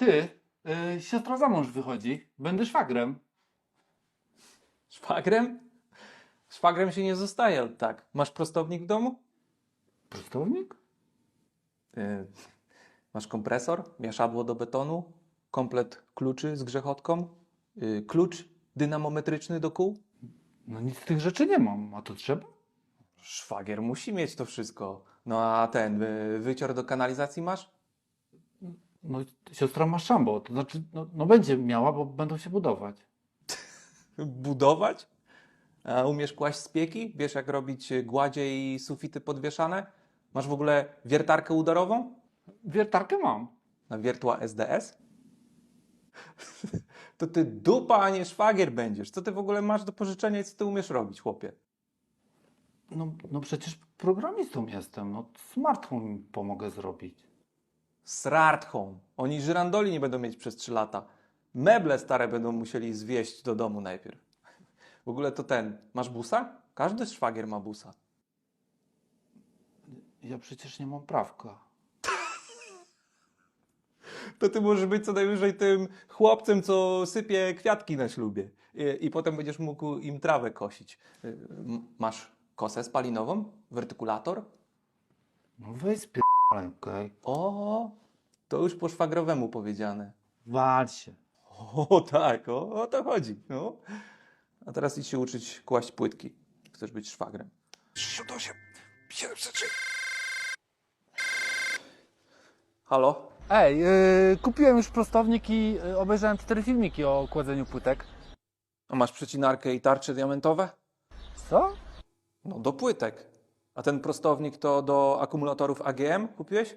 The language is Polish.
Ty, y, siostra za mąż wychodzi. Będę szwagrem. Szwagrem? Szwagrem się nie zostaje od tak. Masz prostownik w domu? Prostownik? Y, masz kompresor, mieszadło do betonu, komplet kluczy z grzechotką, y, klucz dynamometryczny do kół. No nic z tych rzeczy nie mam, a to trzeba? Szwagier musi mieć to wszystko. No a ten, y, wycior do kanalizacji masz? No siostra ma szambo, to znaczy, no, no będzie miała, bo będą się budować. Budować? A umiesz kłaść spieki? Wiesz jak robić gładzie i sufity podwieszane? Masz w ogóle wiertarkę udarową? Wiertarkę mam. Na wiertła SDS? To ty dupa, a nie szwagier będziesz. Co ty w ogóle masz do pożyczenia i co ty umiesz robić, chłopie? No, no przecież programistą jestem, no smart home pomogę zrobić. Home. Oni żyrandoli nie będą mieć przez 3 lata. Meble stare będą musieli zwieść do domu najpierw. W ogóle to ten, masz busa? Każdy szwagier ma busa. Ja przecież nie mam prawka. To ty możesz być co najwyżej tym chłopcem, co sypie kwiatki na ślubie. I, i potem będziesz mógł im trawę kosić. Y, Masz kosę spalinową? Wertykulator? No weź spierdalaj, okej? O, to już po szwagrowemu powiedziane. Wal się. O tak, o, o to chodzi. No. A teraz idź się uczyć kłaść płytki. Chcesz być szwagrem. 68, 703. Halo? Ej, yy, kupiłem już prostownik i yy, obejrzałem cztery filmiki o kładzeniu płytek. A masz przecinarkę i tarcze diamentowe? Co? No do płytek. A ten prostownik to do akumulatorów AGM kupiłeś?